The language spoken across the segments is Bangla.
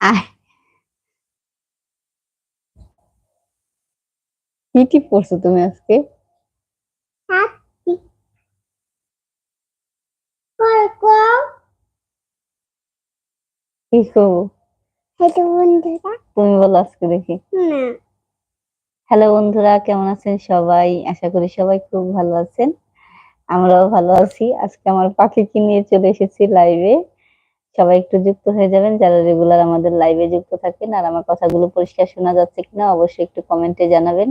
আয় কি টিপ পড়ছো তুমি আজকে? কি করব হেঁটে বন্ধুরা। তুমি বলো আজকে দেখি। না। হ্যালো বন্ধুরা কেমন আছেন সবাই? আশা করি সবাই খুব ভালো আছেন। আমরাও ভালো আছি। আজকে আমার পাখিকে নিয়ে চলে এসেছি লাইভে সবাই একটু যুক্ত হয়ে যাবেন। যারা রেগুলার আমাদের লাইভে যুক্ত থাকেন আর আমার কথাগুলো পরিষ্কার শোনা যাচ্ছে কিনা, অবশ্যই একটু কমেন্টে জানাবেন।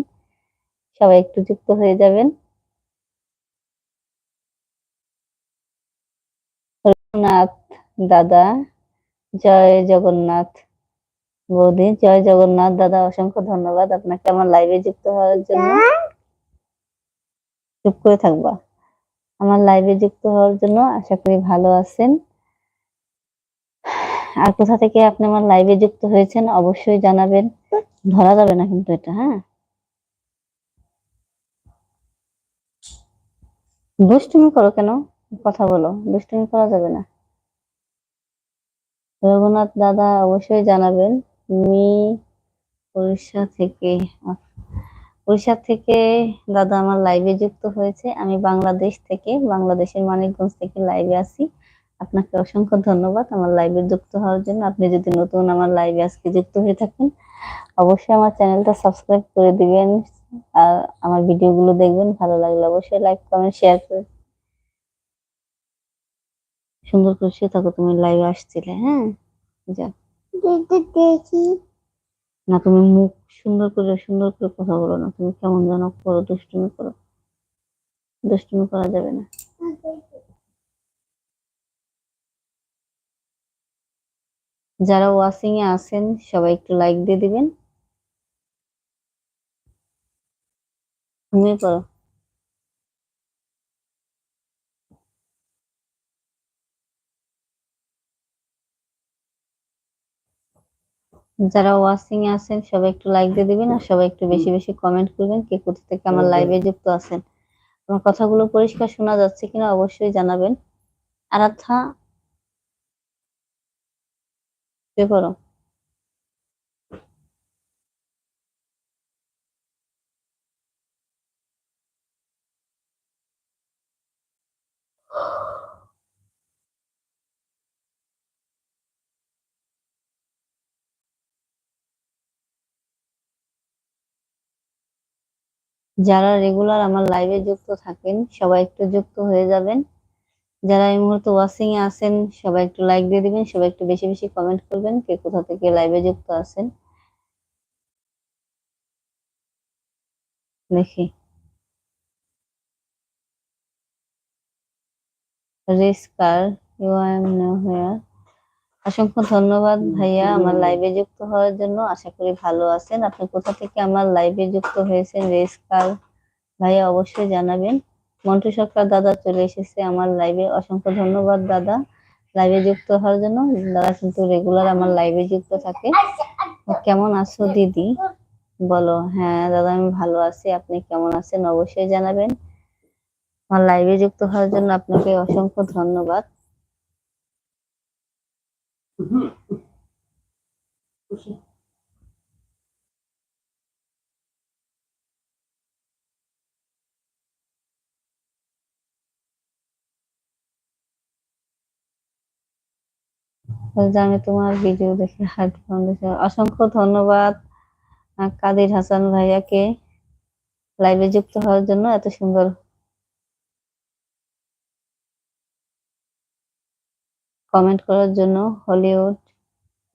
সবাই একটু যুক্ত হয়ে যাবেন। রঘুনাথ দাদা, জয় জগন্নাথ বৌদি, জয় জগন্নাথ দাদা, অসংখ্য ধন্যবাদ আপনাকে আমার লাইভে যুক্ত হওয়ার জন্য। চুপ করে থাকবা। আমার লাইভে যুক্ত হওয়ার জন্য আশা করি ভালো আছেন। আর কোথা থেকে আপনি আমার লাইভে যুক্ত হয়েছেন, অবশ্যই জানাবেন। ধরা যাবে না কিন্তু এটা হ্যাঁ? দুষ্টুমি করো কেন? কথা বলো, দুষ্টুমি করা যাবে না। রঘুনাথ দাদা অবশ্যই জানাবেন, মি উড়িষ্যা থেকে উড়িষ্যা থেকে দাদা আমার লাইভে যুক্ত হয়েছে। আমি বাংলাদেশ থেকে, বাংলাদেশের মানিকগঞ্জ থেকে লাইভে আছি। আপনাকে অসংখ্য ধন্যবাদ। আমার লাইভে যুক্ত হওয়ার জন্য। আপনি যদি নতুন আমার লাইভে আজকে যুক্ত হয়ে থাকেন অবশ্যই আমার চ্যানেলটা সাবস্ক্রাইব করে দিবেন আর আমার ভিডিওগুলো দেখবেন। ভালো লাগলে অবশ্যই লাইক কমেন্ট শেয়ার করে সুন্দর করে শুয়ে থাকো। তুমি লাইভে আসছিলে হ্যাঁ? যা দেখি। না তুমি মুখ সুন্দর করে সুন্দর করে কথা বলো না। তুমি কেমন যেন করো দুষ্টুমি করো। দুষ্টুমি করা যাবে না। যারা ওয়াচিং এ আছেন সবাই একটু লাইক দিয়ে দিবেন। ঘুমিয়ে পড়ো। যারা ওয়াচিং এ আছেন সবাই একটু লাইক দিয়ে দিবেন আর সবাই একটু বেশি বেশি কমেন্ট করবেন কে কোথা থেকে আমার লাইভে যুক্ত আছেন। আমার কথাগুলো পরিষ্কার শোনা যাচ্ছে কিনা অবশ্যই জানাবেন। আরাধ্যা শুয়ে পড়ো যারা রেগুলার আমার লাইভে যুক্ত থাকেন সবাই একটু যুক্ত হয়ে যাবেন। যারা এই মুহূর্তে ওয়াচিং এ আছেন, সবাই একটু লাইক দিয়ে দিবেন, সবাই একটু বেশি বেশি কমেন্ট করবেন কে কোথা থেকে লাইভে যুক্ত আছেন। দেখি। অসংখ্য ধন্যবাদ ভাইয়া, আমার লাইভে যুক্ত হওয়ার জন্য। আশা করি ভালো আছেন। আপনি কোথা থেকে আমার লাইভে যুক্ত হয়েছেন, রেস্কার, ভাইয়া অবশ্যই জানাবেন। মন্টু সরকার দাদা চলে এসেছে আমার লাইভে অসংখ্য ধন্যবাদ, দাদা। লাইভে যুক্ত হওয়ার জন্য। দাদা কিন্তু রেগুলার আমার লাইভে যুক্ত থাকে। কেমন আছো, দিদি? বলো হ্যাঁ দাদা, আমি ভালো আছি। আপনি কেমন আছেন? অবশ্যই জানাবেন। আমার লাইভে যুক্ত হওয়ার জন্য আপনাকে অসংখ্য ধন্যবাদ। বলছে আমি তোমার ভিডিও দেখে হার্ট ফাউন্ডেশন অসংখ্য ধন্যবাদ কাদির হাসান ভাইয়াকে লাইভে যুক্ত হওয়ার জন্য এত সুন্দর। কমেন্ট করার জন্য হলিউড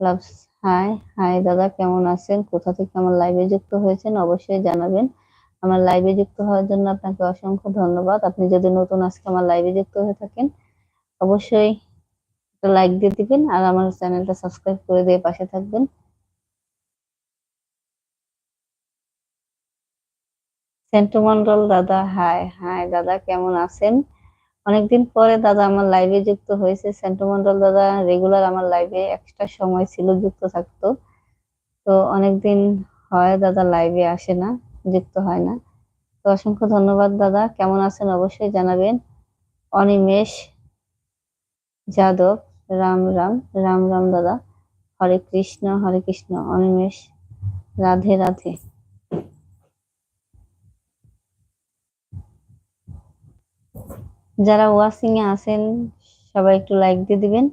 লাভস হাই হাই দাদা, কেমন আছেন? কোথা থেকে আমার লাইভে যুক্ত হয়েছেন অবশ্যই জানাবেন। আমার লাইভে যুক্ত হওয়ার জন্য আপনাকে অসংখ্য ধন্যবাদ। আপনি যদি নতুন আজকে আমার লাইভে যুক্ত হয়ে থাকেন, অবশ্যই একটা লাইক দিয়ে দিবেন আর আমার চ্যানেলটা সাবস্ক্রাইব করে দিয়ে পাশে থাকবেন। সেন্টু মন্ডল দাদা হাই হাই দাদা কেমন আছেন? অনেকদিন পরে দাদা আমার লাইভে যুক্ত হয়েছে। সেন্টু মন্ডল দাদা রেগুলার আমার লাইভে এক্সট্রা সময় ছিল যুক্ত থাকতো। তো অনেকদিন হয় দাদা লাইভে আসে না, যুক্ত হয় না। তো অসংখ্য ধন্যবাদ দাদা। কেমন আছেন অবশ্যই জানাবেন। অনিমেষ যাদব। রাম রাম রাম রাম দাদা। হরে কৃষ্ণ হরে কৃষ্ণ, অনিমেষ। রাধে রাধে। যারা ওয়াচিং এ আছেন, সবাই একটু লাইক দিয়ে দিবেন।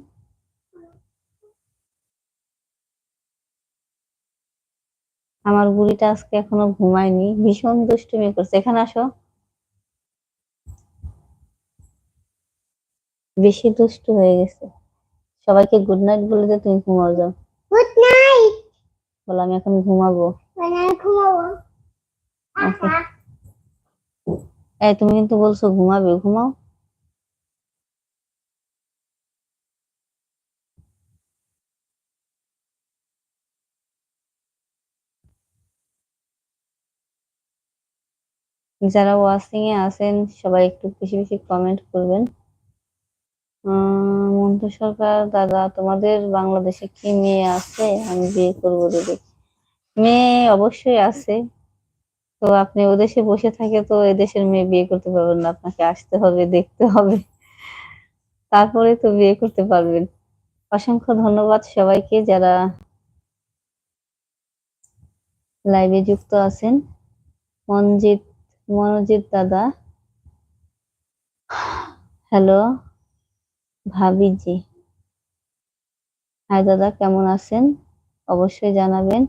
আমার বুড়িটা আজকে এখনও ঘুমায়নি, ভীষণ দুষ্টুমি করছে। এখানে আসো। বেশি দুষ্টু হয়ে গেছে। সবাইকে গুড নাইট বলে দিয়ে তুমি ঘুমাও যাও। গুড নাইট বলো আমি এখন ঘুমাবো। ঘুমাবো। আচ্ছা। এই তুমি কিন্তু বলছো ঘুমাবে ঘুমাও। যারা ওয়াচিং এ আছেন সবাই একটু বেশি বেশি কমেন্ট করবেন। মন্টু সরকার, দাদা, তোমাদের বাংলাদেশে কি মেয়ে আছে? আমি বিয়ে করব দিদি মেয়ে অবশ্যই আছে। তো আপনি ওদেশে বসে থাকে তো এদেশের মেয়ে বিয়ে করতে পারবেন না। আপনাকে আসতে হবে, দেখতে হবে। তারপরে তো বিয়ে করতে পারবেন। অসংখ্য ধন্যবাদ সবাইকে যারা লাইভে যুক্ত আছেন। মনজিৎ, মনোজিৎ দাদা। হ্যালো। ভাবিজি। হাই দাদা কেমন আছেন? অবশ্যই জানাবেন।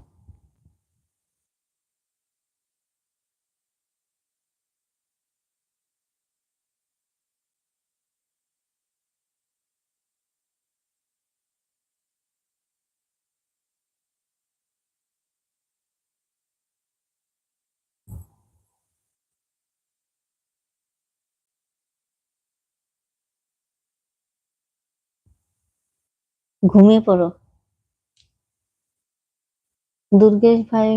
ঘুমিয়ে পড়ো दुर्गेश भाई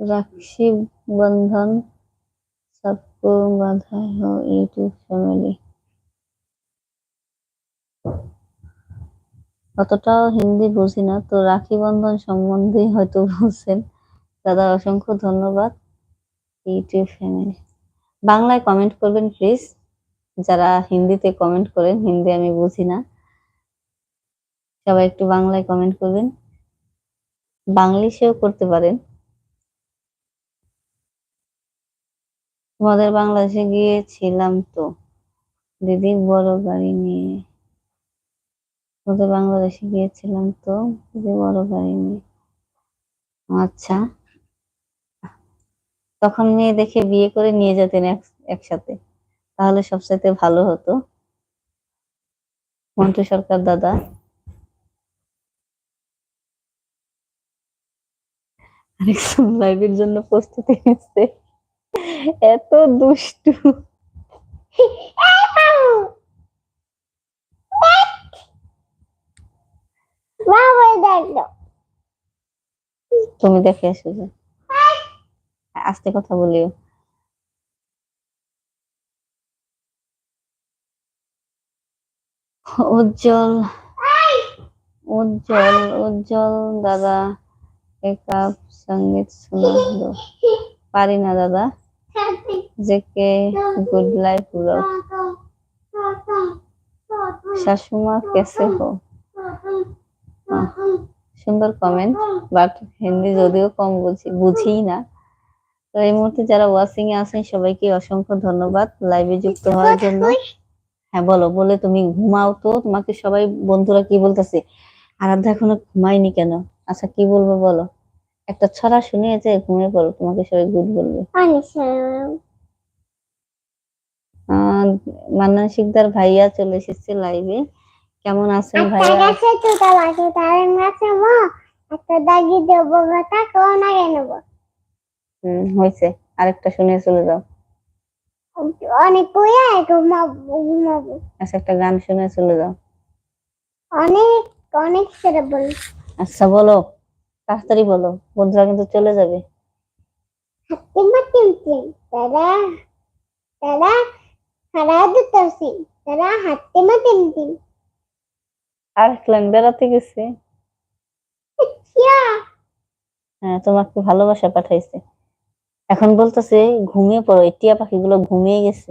रक्षी बंधन सबको बधाई हो यूट्यूब फैमिली অতটাও হিন্দি বুঝি না তো রাখি বন্ধন সম্বন্ধে হয়তো বলছেন দাদা অসংখ্য ধন্যবাদ ইউটিউব ফ্যামিলি বাংলায় কমেন্ট করবেন প্লিজ যারা হিন্দিতে কমেন্ট করেন হিন্দি আমি বুঝি না সবাই একটু বাংলায় কমেন্ট করবেন। বাংলিশেও করতে পারেন। তোমাদের বাংলাদেশে গিয়েছিলাম তো। দিদি বড় গাড়ি নিয়ে। তোমাদের বাংলাদেশে গিয়েছিলাম তো দিদি বড় গাড়ি নিয়ে। আচ্ছা। তখন মেয়ে দেখে বিয়ে করে নিয়ে যেতেন এক- একসাথে। তাহলে সবচাইতে ভালো হতো। মন্টু সরকার দাদা। লাইভের জন্য প্রস্তুতি নিচ্ছে। এত দুষ্টু। তুমি দেখে এসো যে। আস্তে কথা বলিও। উজ্জ্বল উজ্জ্বল উজ্জ্বল দাদা। কাপ সংগীত শোনা পারি না, দাদা। JK good life blog. শাশুমা কেসে হো। সুন্দর কমেন্ট বাট হিন্দি যদিও কম বুঝি বুঝি না। তো এই মুহূর্তে যারা ওয়াচিং এ আছেন, সবাইকে অসংখ্য ধন্যবাদ। লাইভে যুক্ত হওয়ার জন্য। হ্যাঁ বলো, বলে তুমি ঘুমাও তো। তোমাকে সবাই বন্ধুরা কি বলতেছে? আরাধ্যা এখনও ঘুমায়নি কেন? আচ্ছা কি বলব বলো? একটা ছড়া শুনিয়ে যে ঘুমিয়ে পড়ো তোমাকে সবাই গুড বলবে। মান্নান শিকদার ভাইয়া চলে এসেছে লাইভে কেমন আছেন ভাইয়া? গাটা নেব। হুম হয়েছে। আরেকটা শুনিয়ে চলে যাও। অনেক বইয়া ঘুমাবো আচ্ছা একটা গান শুনে চলে যাও। অনেক অনেক সেটা বল। আচ্ছা বলো। তাড়াতাড়ি বলো। বন্ধুরা কিন্তু চলে যাবে। তারা তারা তারা হাতে আর ক্লান বেড়াতে গেছে। হ্যাঁ তোমাকে ভালোবাসা পাঠাইছে। এখন বলতেছে ঘুমিয়ে পড়ো এই টিয়া পাখিগুলো ঘুমিয়ে গেছে।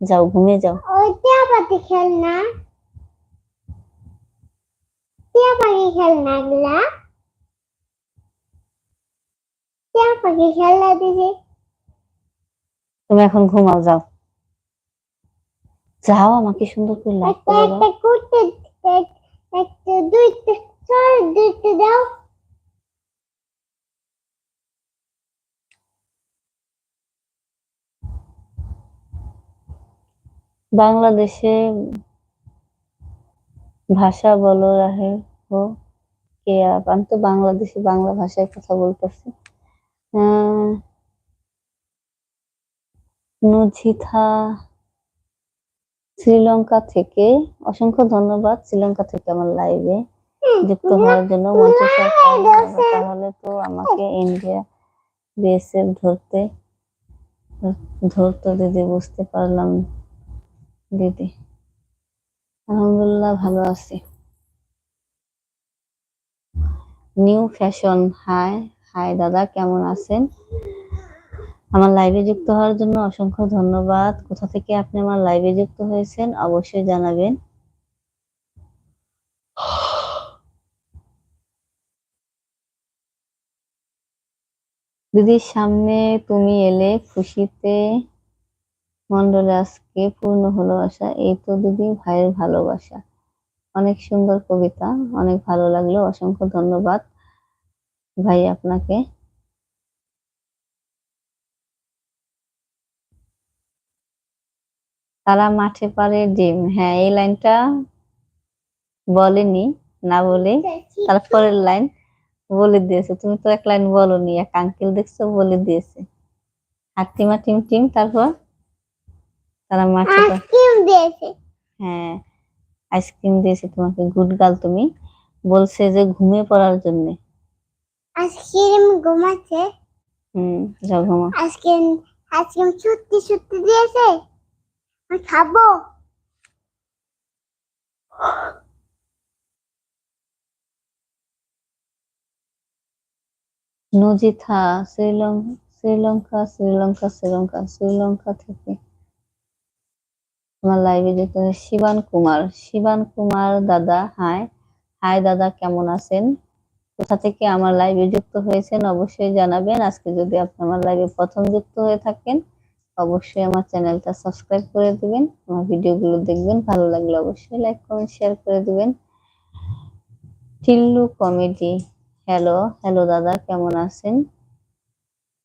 যাও ঘুমিয়ে যাও। ওইটা পাতি খেল না খেলনা গুলা টিয়া পাখি খেলনা দিদি তুমি এখন ঘুমাও যাও যাও আমাকে সুন্দর করে করতে একটা দুইটা চল দুইটা দাও বাংলাদেশে ভাষা বলো, রাহে হো, কে আপ। আমি তো বাংলাদেশে, বাংলা ভাষায় কথা বলতেছি। নুজিথা শ্রীলঙ্কা থেকে, অসংখ্য ধন্যবাদ শ্রীলঙ্কা থেকে আমার লাইভে যুক্ত হওয়ার জন্য। তাহলে তো আমাকে ইন্ডিয়া বিএসএফ ধরতে, ধরতো দিদি, বুঝতে পারলাম দিদি। আলহামদুলিল্লাহ, ভালো আছি। নিউ ফ্যাশন হাই হাই দাদা, কেমন আছেন? আমার লাইভে যুক্ত হওয়ার জন্য অসংখ্য ধন্যবাদ। কোথা থেকে আপনি আমার লাইভে যুক্ত হয়েছেন অবশ্যই জানাবেন। দিদির সামনে তুমি এলে খুশিতে। মন্ডলে আজকে পূর্ণ হলো আশা, এই তো দিদি ভাইয়ের ভালোবাসা। অনেক সুন্দর কবিতা, অনেক ভালো লাগল, অসংখ্য ধন্যবাদ। ভাই, আপনাকে। তারা মাঠে পারে ডিম। হ্যাঁ এই লাইনটা বলেনি, না বলে। তারপরের লাইন বলে দিয়েছে। তুমি তো এক লাইন বলনি, এক আঙ্কেল দেখছ বলে দিয়েছে। হাতিমা টিম টিম, তারপর? তারা মাঠে আইসক্রিম দিয়েছে। হ্যাঁ আইসক্রিম দিয়েছে তোমাকে গুড গার্ল তুমি। বলছে যে ঘুমিয়ে পড়ার জন্য। আইসক্রিম ঘুমাচ্ছে। হুম যাও ঘুমা আইসক্রিম আইসক্রিম সত্যি সত্যি দিয়েছে। আমি খাব। নজিথা শ্রীলঙ্কা শ্রীলঙ্কা শ্রীলঙ্কা শ্রীলঙ্কা শ্রীলঙ্কা থেকে আমার লাইভে হবে শিবান কুমার শিবান কুমার দাদা হাই হাই দাদা কেমন আছেন? কোথা থেকে আমার লাইভে যুক্ত হয়েছেন অবশ্যই জানাবেন। আজকে যদি আপনি আমার লাইভে প্রথম যুক্ত হয়ে থাকেন, অবশ্যই আমার চ্যানেলটা সাবস্ক্রাইব করে দিবেন। আমার ভিডিওগুলো দেখবেন, ভালো লাগলে অবশ্যই লাইক কমেন্ট শেয়ার করে দিবেন। টিল্লু কমেডি হ্যালো হ্যালো দাদা কেমন আছেন?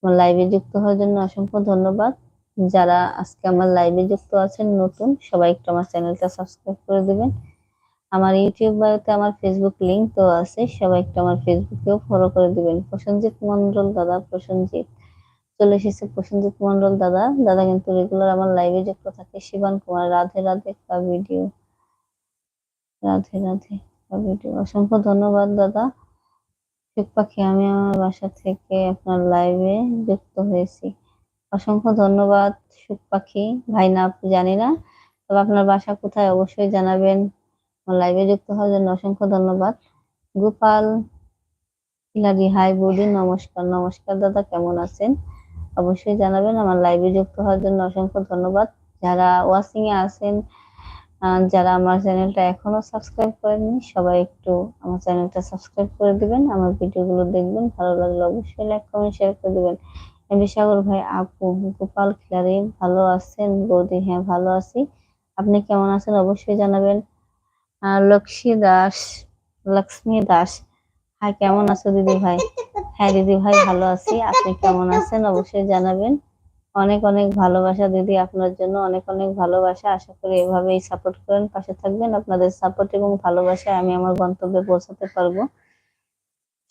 আমার লাইভে যুক্ত হওয়ার জন্য অসংখ্য ধন্যবাদ। যারা আজকে আমার লাইভে যুক্ত আছেন, নতুন, সবাই একটু আমার চ্যানেলটা সাবস্ক্রাইব করে দিবেন। আমার ইউটিউব বায়োতে আমার ফেসবুক লিংক তো আছে, সবাই একটু আমার ফেসবুকেও ফলো করে দিবেন। প্রসেনজিৎ মন্ডল দাদা, প্রসেনজিৎ চলে এসেছে। প্রসেনজিৎ মন্ডল দাদা দাদা কিন্তু রেগুলার আমার লাইভে যুক্ত থাকে। শিবান কুমার, রাধে রাধে কা ভিডিও রাধে রাধে কা ভিডিও অসংখ্য ধন্যবাদ দাদা। সুখ পাখি, আমি আমার বাসা থেকে আপনার লাইভে যুক্ত হয়েছি। অসংখ্য ধন্যবাদ, সুখ পাখি। ভাই, না জানি না। তবে আপনার বাসা কোথায় অবশ্যই জানাবেন। লাইভে যুক্ত হওয়ার জন্য অসংখ্য ধন্যবাদ। গোপাল হিলারি হাই, বৌদি, নমস্কার। নমস্কার, দাদা, কেমন আছেন? অবশ্যই জানাবেন। আমার লাইভে যুক্ত হওয়ার জন্য অসংখ্য ধন্যবাদ। যারা ওয়াচিং এ আছেন যারা আমার চ্যানেলটা এখনও সাবস্ক্রাইব করেননি, সবাই একটু আমার চ্যানেলটা সাবস্ক্রাইব করে দিবেন। আমার ভিডিওগুলো দেখবেন, ভালো লাগলে অবশ্যই লাইক কমেন্ট শেয়ার করে দিবেন। এমডি সাগর ভাই, আপু, গোপাল খিলারি ভালো আছেন? বৌদি হ্যাঁ ভালো আছি। আপনি কেমন আছেন? অবশ্যই জানাবেন। লক্ষ্মী দাস লক্ষ্মী দাস। হ্যাঁ কেমন আছো দিদি ভাই? হ্যাঁ দিদি ভাই, ভালো আছি। আপনি কেমন আছেন? অবশ্যই জানাবেন। অনেক অনেক ভালোবাসা দিদি আপনার জন্য। অনেক অনেক ভালোবাসা। আশা করি এভাবেই সাপোর্ট করেন, পাশে থাকবেন। আপনাদের সাপোর্ট এবং ভালোবাসায় আমি আমার গন্তব্যে পৌঁছাতে পারব।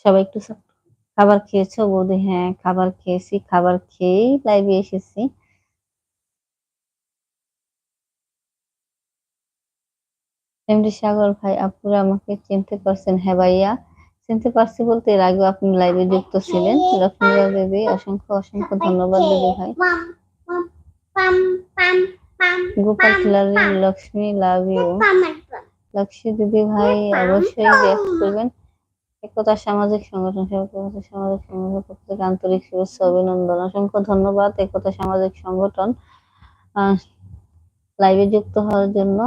সবাই একটু support- খাবার খেয়েছো? বৌদি হ্যাঁ খাবার খেয়েছি, খাবার খেয়েই লাইভে এসেছি। এমডি সাগর ভাই, আপুরা আমাকে চিনতে পারছেন? হ্যাঁ ভাইয়া, চিনতে পারছি বলতে এর আগে আপনি লাইভে যুক্ত ছিলেন। লক্ষ্মীরা দেবী অসংখ্য অসংখ্য ধন্যবাদ দিদি ভাই। গোপাল খিলারি লক্ষ্মী লাভ ইউ লক্ষ্মী দিদি ভাই, অবশ্যই করবেন। একতা সামাজিক সংগঠন একতা সামাজিক সংগঠন পক্ষ আন্তরিক শুভেচ্ছা, অভিনন্দন, অসংখ্য ধন্যবাদ একতা সামাজিক সংগঠন লাইভে যুক্ত হওয়ার জন্য।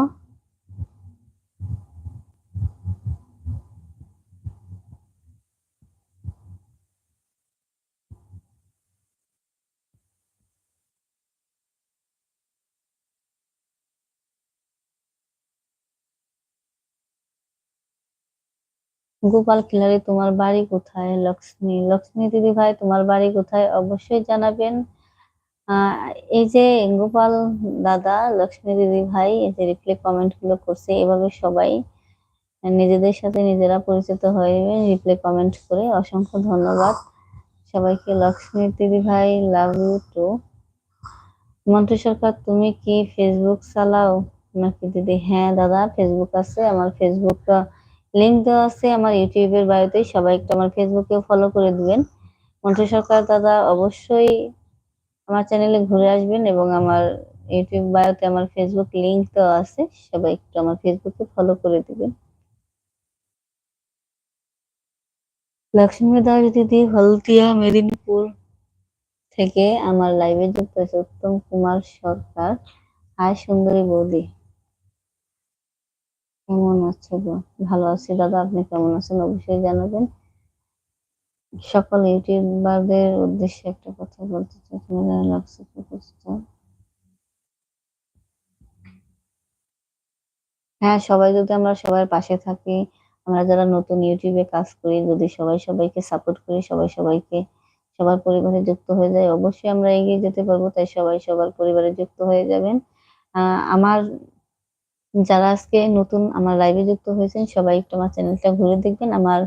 গোপাল খিলারি তোমার বাড়ি কোথায়? লক্ষ্মী লক্ষ্মী দিদি ভাই, তোমার বাড়ি কোথায়? অবশ্যই জানাবেন। এই যে গোপাল দাদা, লক্ষ্মী দিদি ভাই, এই যে রিপ্লাই কমেন্টগুলো করছে, এভাবে সবাই নিজেদের সাথে নিজেরা পরিচিত হয়ে রিপ্লাই কমেন্ট করে অসংখ্য ধন্যবাদ। সবাইকে, লক্ষ্মী দিদি ভাই love you too Montu Sarkar, তুমি কি ফেসবুক চালাও? নাকি, দিদি হ্যাঁ দাদা ফেসবুক আছে। আমার ফেসবুক লিংক দেওয়া আছে আমার ইউটিউবের বায়োতে, সবাই একটু আমার ফেসবুকে ফলো করে দিবেন। মন্টু সরকার দাদা, অবশ্যই আমার চ্যানেলে ঘুরে আসবেন এবং আমার ইউটিউব বায়োতে আমার ফেসবুক লিংক দেওয়া আছে, সবাই একটু আমার ফেসবুকে ফলো করে দিবেন। লক্ষ্মী দাস দিদি হলদিয়া, মেদিনীপুর থেকে আমার লাইভে যুক্ত আছে উত্তম কুমার সরকার। হাই সুন্দরী বৌদি। কেমন আছো গো? ভালো আছি, দাদা, আপনি কেমন আছেন? অবশ্যই জানাবেন। সকল ইউটিউবারদের উদ্দেশ্যে একটা কথা বলতে চাই হ্যাঁ সবাই যদি আমরা সবার পাশে থাকি, আমরা যারা নতুন ইউটিউবে কাজ করি, যদি সবাই সবাইকে সাপোর্ট করি, সবাই সবাইকে সবার পরিবারে যুক্ত হয়ে যায়, অবশ্যই আমরা এগিয়ে যেতে পারব, তাই সবাই সবার পরিবারে যুক্ত হয়ে যাবেন। আমার যারা আজকে নতুন আমার লাইভে যুক্ত হয়েছেন, সবাই একটু আমার চ্যানেলটা ঘুরে দেখবেন। আমার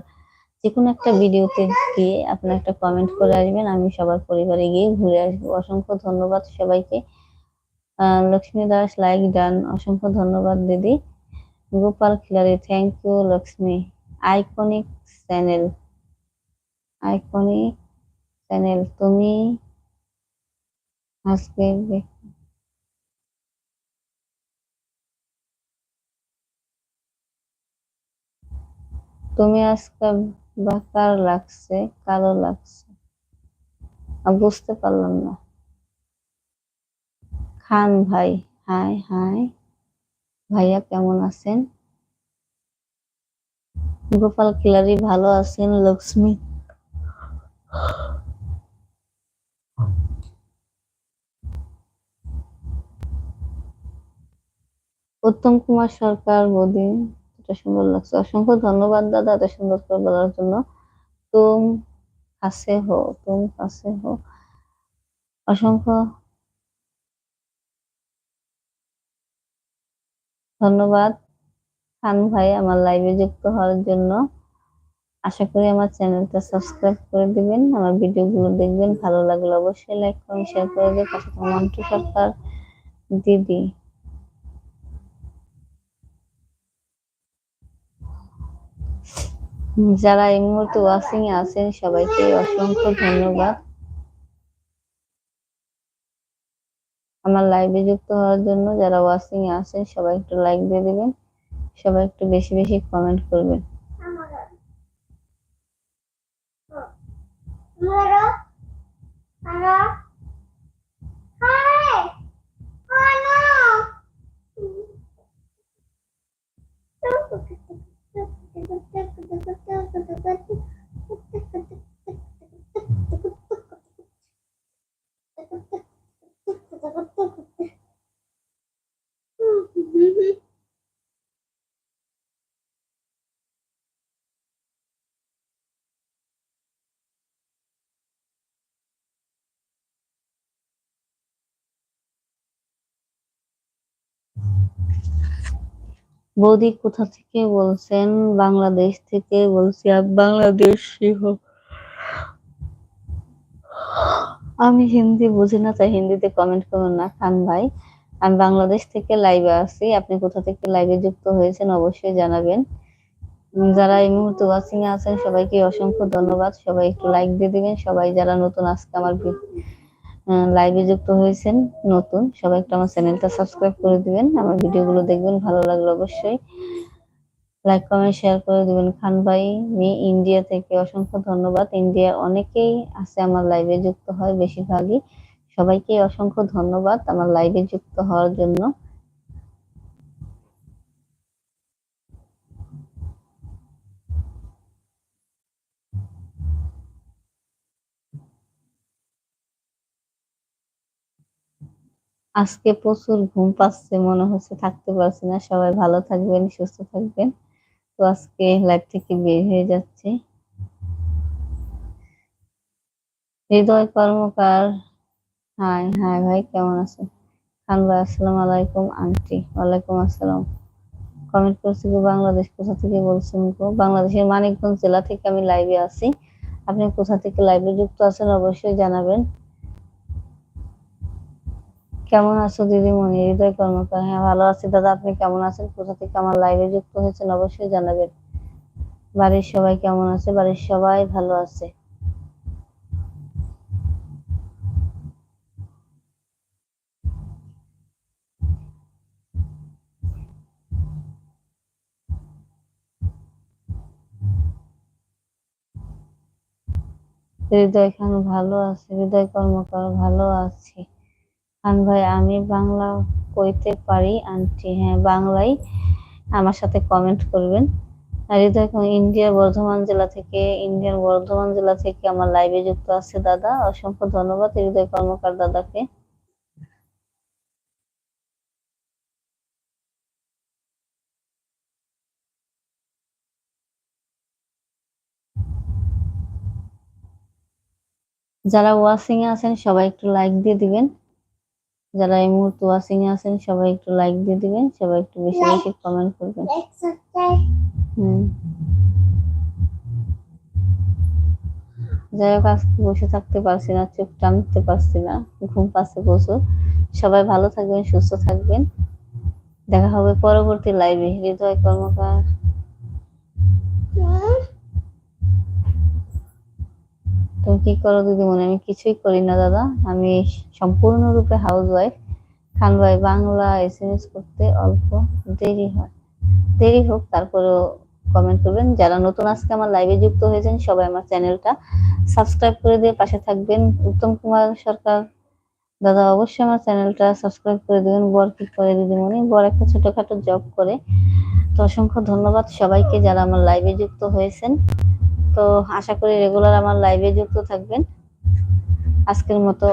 যে কোনো একটা ভিডিওতে গিয়ে আপনার একটা কমেন্ট করে আসবেন। আমি সবার পরিবারে গিয়ে ঘুরে আসব। অসংখ্য ধন্যবাদ সবাইকে। লক্ষ্মী দাস লাইক ডান অসংখ্য ধন্যবাদ, দিদি। Gopal Khilari thank you Lakshmi. Iconic channel iconic channel তুমি আজকে তুমি আজকে বেকার লাগছে, কালো লাগছে। বুঝতে পারলাম না। খান ভাই, হাই হাই। ভাইয়া কেমন আছেন? গোপাল খিলারি ভালো আছেন, লক্ষ্মী? উত্তম কুমার সরকার বৌদি এটা সুন্দর লাগছে। অসংখ্য ধন্যবাদ দাদা এত সুন্দর করে বলার জন্য। তুম কাছে হো, তুম কাছে হো। অসংখ্য ধন্যবাদ খান ভাই আমার লাইভে যুক্ত হওয়ার জন্য। আশা করি আমার চ্যানেলটা সাবস্ক্রাইব করে দিবেন, আমার ভিডিওগুলো দেখবেন, ভালো লাগলে অবশ্যই লাইক কমেন্ট শেয়ার করে দেবেন। পাশে থাকা মন্টু সরকার দিদি। যারা এই মুহূর্তে ওয়াচিং এ আছেন, সবাইকে অসংখ্য ধন্যবাদ। আমার লাইভে যুক্ত হওয়ার জন্য যারা ওয়াচিং এ আছেন, সবাই একটু লাইক দিয়ে দিবেন। সবাই একটু বেশি বেশি কমেন্ট করবেন। আমারও আমারও বৌদি কোথা থেকে বলছেন? বাংলাদেশ থেকে বলছি বাংলাদেশি হোক। আমি হিন্দি বুঝি না, তাই হিন্দিতে কমেন্ট করুন না। খান ভাই, আমি বাংলাদেশ থেকে লাইভে আছি। আপনি কোথা থেকে লাইভে যুক্ত হয়েছেন অবশ্যই জানাবেন। যারা এই মুহূর্তে ওয়াচিং এ আছেন, সবাইকে অসংখ্য ধন্যবাদ। সবাই একটু লাইক দিয়ে দিবেন। সবাই যারা নতুন, আজকে আমার লাইভে যুক্ত হয়েছেন, নতুন, সবাই একটু আমার চ্যানেলটা সাবস্ক্রাইব করে দিবেন, আমার ভিডিওগুলো দেখবেন, ভালো লাগল অবশ্যই লাইক কমেন্ট শেয়ার করে দিবেন। খান ভাই, মি, ইন্ডিয়া থেকে অসংখ্য ধন্যবাদ। ইন্ডিয়া অনেকেই আছে আমার লাইভে যুক্ত হয়, বেশিরভাগই। সবাইকে অসংখ্য ধন্যবাদ আমার লাইভে যুক্ত হওয়ার জন্য। আজকে প্রচুর ঘুম পাচ্ছে, মনে হচ্ছে থাকতে পারছি না। সবাই ভালো থাকবেন, সুস্থ থাকবেন। তো আজকে লাইভ থেকে বের হয়ে যাচ্ছি। হৃদয় কর্মকার। হাই হাই ভাই, কেমন আছেন খান ভাই আসসালাম আলাইকুম, আন্টি। ওয়ালাইকুম আসসালাম। কমেন্ট করছি গো, বাংলাদেশ কোথা থেকে বলছেন গো? বাংলাদেশের মানিকগঞ্জ জেলা থেকে আমি লাইভে আছি। আপনি কোথা থেকে লাইভে যুক্ত আছেন অবশ্যই জানাবেন। কেমন আছো দিদিমণি? হৃদয় কর্মকার। হ্যাঁ ভালো আছি। দাদা, আপনি কেমন আছেন? কোথা থেকে আমার লাইভে যুক্ত হয়েছেন অবশ্যই জানাবেন। বাড়ির সবাই কেমন আছে? বাড়ির সবাই ভালো আছে। হৃদয় খান ভালো আছে। হৃদয় কর্মকার, ভালো আছি। খান ভাই, আমি বাংলা কইতে পারি, আন্টি। হ্যাঁ বাংলাই আমার সাথে কমেন্ট করবেন। আর হৃদয় ইন্ডিয়ার বর্ধমান জেলা থেকে ইন্ডিয়ার বর্ধমান জেলা থেকে আমার লাইভে যুক্ত আছে দাদা। অসংখ্য ধন্যবাদ হৃদয় কর্মকার দাদাকে। যারা ওয়াচিং এ আছেন, সবাই একটু লাইক দিয়ে দিবেন। যারা এই মুহূর্তে ওয়াচিং এ আছেন সবাই একটু লাইক দিয়ে দিবেন সবাই একটু বেশি বেশি কমেন্ট করবেন। হুম। যাই হোক আজকে বসে থাকতে পারছি না চোখ টানতে পারছি না ঘুম পাচ্ছে প্রচুর। সবাই ভালো থাকবেন সুস্থ থাকবেন। দেখা হবে পরবর্তী লাইভে হৃদয় কর্মকার। তুমি কি করো দিদিমণি? আমি কিছুই করি না, দাদা। আমি সম্পূর্ণরূপে হাউস ওয়াইফ খান ভাই বাংলা এস এম এস করতে অল্প দেরি হয়। দেরি হোক, তারপরেও কমেন্ট করবেন। যারা নতুন আজকে আমার লাইভে যুক্ত হয়েছেন, সবাই আমার চ্যানেলটা সাবস্ক্রাইব করে দিয়ে পাশে থাকবেন। উত্তম কুমার সরকার, দাদা অবশ্যই আমার চ্যানেলটা সাবস্ক্রাইব করে দেবেন। বর কি করে দিদিমণি? বর একটা ছোটখাটো জব করে। তো অসংখ্য ধন্যবাদ সবাইকে যারা আমার লাইভে যুক্ত হয়েছেন। তো আশা করি রেগুলার আমার লাইভে যুক্ত থাকবেন। আজকের মতো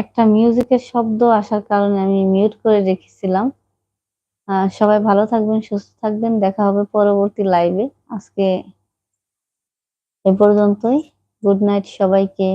একটা মিউজিকের শব্দ আসার কারণে আমি মিউট করে রেখেছিলাম। সবাই ভালো থাকবেন, সুস্থ থাকবেন। দেখা হবে পরবর্তী লাইভে আজকে এ পর্যন্তই। গুড নাইট সবাইকে।